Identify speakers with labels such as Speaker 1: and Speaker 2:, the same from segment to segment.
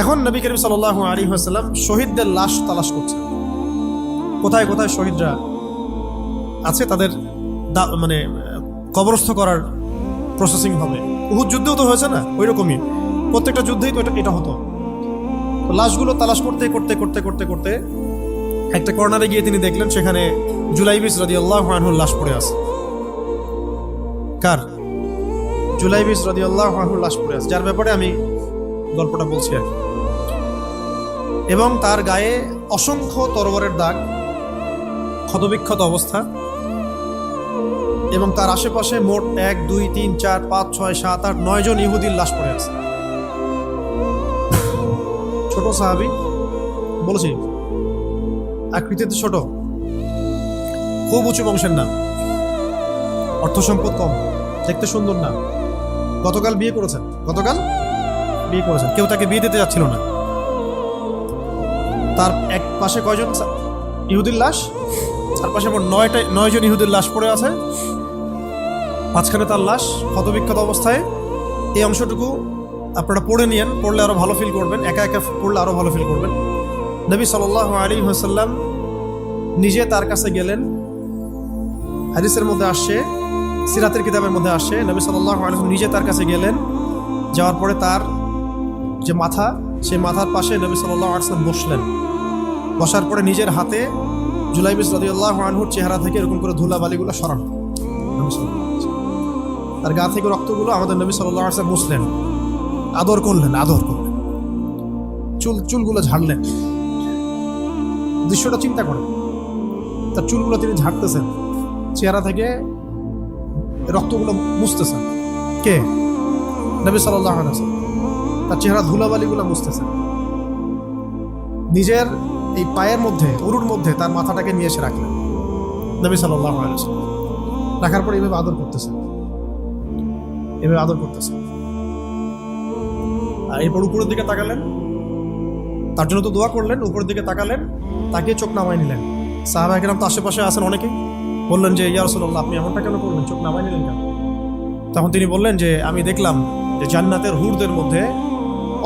Speaker 1: এখন নবী করিম সাল আলী হাসাল্লাম শহীদদের লাশ তালাশ করছে কোথায় কোথায় শহীদরা আছে তাদের মানে কবরস্থ করার প্রসেসিং হবে বহু যুদ্ধেও তো হয়েছে না ওই রকমই প্রত্যেকটা যুদ্ধেই তো এটা হতো লাশগুলো তালাশ করতে করতে করতে করতে করতে একটা কর্নারে গিয়ে তিনি দেখলেন সেখানে জুলাই জুলাইবিস রাজি আল্লাহ আহুর লাশ পড়ে আছে কার জুলাইবিস রাজি আল্লাহ আহুর লাশ পড়ে আছে যার ব্যাপারে আমি গল্পটা বলছি আর এবং তার গায়ে অসংখ্য তরবারের দাগ ক্ষতবিক্ষত অবস্থা এবং তার আশেপাশে মোট এক দুই তিন চার পাঁচ ছয় সাত আট নয় জন ইহুদির লাশ পড়ে আছে ছোট সাহাবি বলেছি আকৃতিতে ছোট খুব উঁচু বংশের না অর্থ সম্পদ কম দেখতে সুন্দর না গতকাল বিয়ে করেছেন গতকাল বিয়ে করেছেন কেউ তাকে বিয়ে দিতে যাচ্ছিল না তার এক পাশে কয়জন ইহুদির লাশ তার পাশে নয়টা নয়জন ইহুদির লাশ পড়ে আছে মাঝখানে তার লাশ ক্ষতবিক্ষত অবস্থায় এই অংশটুকু আপনারা পড়ে নিয়েন পড়লে আরও ভালো ফিল করবেন একা একা পড়লে আরও ভালো ফিল করবেন নবী সাল্লাহ আলী হাসাল্লাম নিজে তার কাছে গেলেন হাদিসের মধ্যে আসছে সিরাতের কিতাবের মধ্যে আসছে নবী সাল্লাহ আলী নিজে তার কাছে গেলেন যাওয়ার পরে তার যে মাথা সেই মাথার পাশে নবী সাল্লাহ আসলাম বসলেন বসার পরে নিজের হাতে জুলাইবি সদিউল্লাহ আনহুর চেহারা থেকে এরকম করে ধুলাবালিগুলো সরান তার গা থেকে রক্তগুলো আমাদের নবী সাল্লাহ আসলাম বসলেন আদর করলেন আদর করলেন চুল চুলগুলো ঝাড়লেন দৃশ্যটা চিন্তা করেন তার চুলগুলো তিনি ঝাড়তেছেন চেহারা থেকে রক্তগুলো মুছতেছেন কে নবী সাল্লাহ তার চেহারা ধুলাবালিগুলো বুঝতেছে নিজের এই পায়ের মধ্যে উরুর মধ্যে তার মাথাটাকে নিয়ে এসে রাখলেন নবী সাল্লাহ রাখার পর এইভাবে আদর করতেছে এভাবে আদর করতেছে আর এরপর উপরের দিকে তাকালেন তার জন্য তো দোয়া করলেন উপরের দিকে তাকালেন তাকে চোখ নামায় নিলেন সাহাবা একরাম তো আশেপাশে আছেন অনেকেই বললেন যে ইয়ার রসল্লাহ আপনি এমনটা কেন করলেন চোখ নামায় নিলেন কেন তখন তিনি বললেন যে আমি দেখলাম যে জান্নাতের হুরদের মধ্যে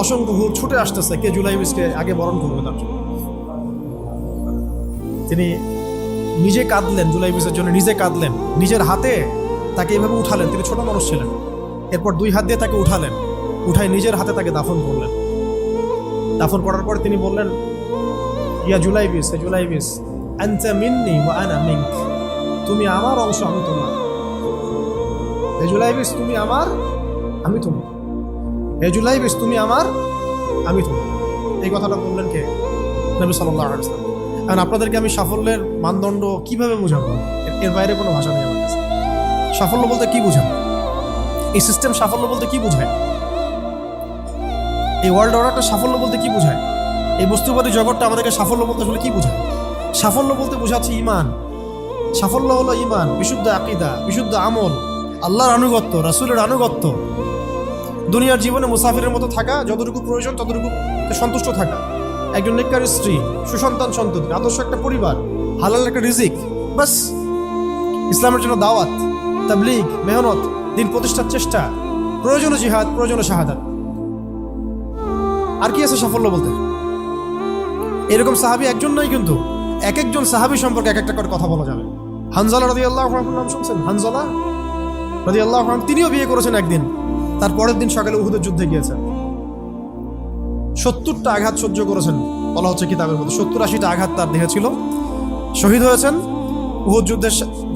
Speaker 1: অসংখ্য হুর ছুটে আসতেছে কে জুলাই মিসকে আগে বরণ করবে তার জন্য তিনি নিজে কাঁদলেন জুলাই মিসের জন্য নিজে কাঁদলেন নিজের হাতে তাকে এভাবে উঠালেন তিনি ছোট মানুষ ছিলেন এরপর দুই হাত দিয়ে তাকে উঠালেন উঠায় নিজের হাতে তাকে দাফন করলেন দাফন করার পর তিনি বললেন ইয়া জুলাই বিস এ জুলাই বিস আনসা আনা তুমি আমার অংশ আমি তোমার এ জুলাই বিস তুমি আমার আমি তোমার হে বেশ তুমি আমার আমি তোমার এই কথাটা বললেন কে নবী সাল্লাহ আলাইসলাম কারণ আপনাদেরকে আমি সাফল্যের মানদণ্ড কিভাবে বোঝাবো এর বাইরে কোনো ভাষা নেই আমার সাফল্য বলতে কি বোঝাবো এই সিস্টেম সাফল্য বলতে কি বোঝায় এই ওয়ার্ল্ড অর্ডারটা সাফল্য বলতে কি বোঝায় এই বস্তুবাদী জগৎটা আমাদেরকে সাফল্য বলতে আসলে কি বোঝায় সাফল্য বলতে বোঝাচ্ছে ইমান সাফল্য হলো ইমান বিশুদ্ধ আকিদা বিশুদ্ধ আমল আল্লাহর আনুগত্য রাসুলের আনুগত্য দুনিয়ার জীবনে মুসাফিরের মতো থাকা যতটুকু প্রয়োজন ততটুকু সন্তুষ্ট থাকা একজন নেককার স্ত্রী সুসন্তান সন্ততি আদর্শ একটা পরিবার হালাল একটা রিজিক বাস ইসলামের জন্য দাওয়াত তাবলিগ মেহনত দিন প্রতিষ্ঠার চেষ্টা প্রয়োজনীয় জিহাদ প্রয়োজনীয় শাহাদাত আর কি আছে সাফল্য বলতে এরকম সাহাবি একজন নয় কিন্তু এক একজন সাহাবি সম্পর্কে এক একটা করে কথা বলা যাবে হানজালা রাজি আল্লাহ নাম শুনছেন হানজালা রাজি আল্লাহ তিনিও বিয়ে করেছেন একদিন তার পরের দিন সকালে উহুদের যুদ্ধে গিয়েছেন সত্তরটা আঘাত সহ্য করেছেন বলা হচ্ছে কিতাবের মধ্যে সত্তর আশিটা আঘাত তার দেহে ছিল শহীদ হয়েছেন উহুদ যুদ্ধে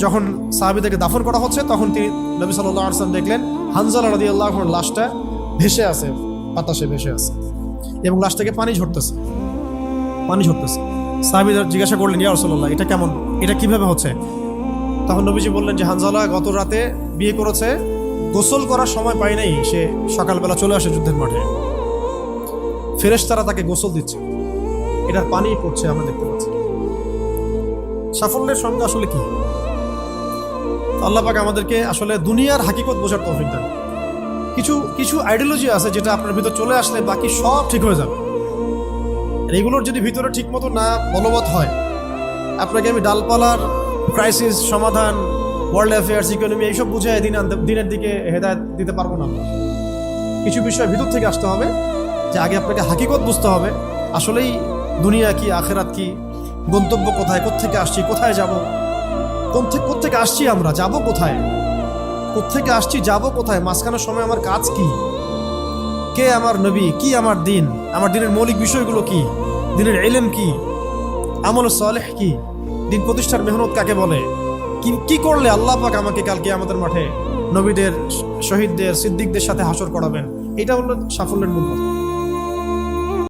Speaker 1: যখন সাহাবিদেরকে দাফন করা হচ্ছে তখন তিনি নবী সাল্লাহ আসলাম দেখলেন হানজালা রাজি আল্লাহ লাশটা ভেসে আছে বাতাসে ভেসে আছে এবং লাশ থেকে পানি ঝরতেছে পানি ঝরতেছে সাহাবিদা জিজ্ঞাসা করলেন ইয়া রসল্লাহ এটা কেমন এটা কিভাবে হচ্ছে তখন নবীজি বললেন যে হানজালা গত রাতে বিয়ে করেছে গোসল করার সময় পায় নাই সে সকালবেলা চলে আসে যুদ্ধের মাঠে ফেরেস তারা তাকে গোসল দিচ্ছে এটার পানি পড়ছে আমরা দেখতে পাচ্ছি সাফল্যের সঙ্গে আসলে কি আল্লাপাকে আমাদেরকে আসলে দুনিয়ার হাকিকত বোঝার তৌফিক দেন কিছু কিছু আইডিয়োলজি আছে যেটা আপনার ভিতর চলে আসলে বাকি সব ঠিক হয়ে যাবে এগুলোর যদি ভিতরে ঠিকমতো না বলবৎ হয় আপনাকে আমি ডালপালার ক্রাইসিস সমাধান ওয়ার্ল্ড অ্যাফেয়ার্স ইকোনমি এইসব বুঝে দিন দিনের দিকে হেদায়ত দিতে পারবো না আমরা কিছু বিষয় ভিতর থেকে আসতে হবে যে আগে আপনাকে হাকিকত বুঝতে হবে আসলেই দুনিয়া কি আখেরাত কি গন্তব্য কোথায় কোথেকে আসছি কোথায় যাব কোন থেকে কোথেকে আসছি আমরা যাব কোথায় কোথেকে আসছি যাব কোথায় মাঝখানের সময় আমার কাজ কি কে আমার নবী কি আমার দিন আমার দিনের মৌলিক বিষয়গুলো কি দিনের এলেম কি আমল সলেহ কি দিন প্রতিষ্ঠার মেহনত কাকে বলে কি করলে আল্লাহ পাক আমাকে কালকে আমাদের মাঠে নবীদের শহীদদের সিদ্দিকদের সাথে হাসর করাবেন এটা হলো সাফল্যের মূল কথা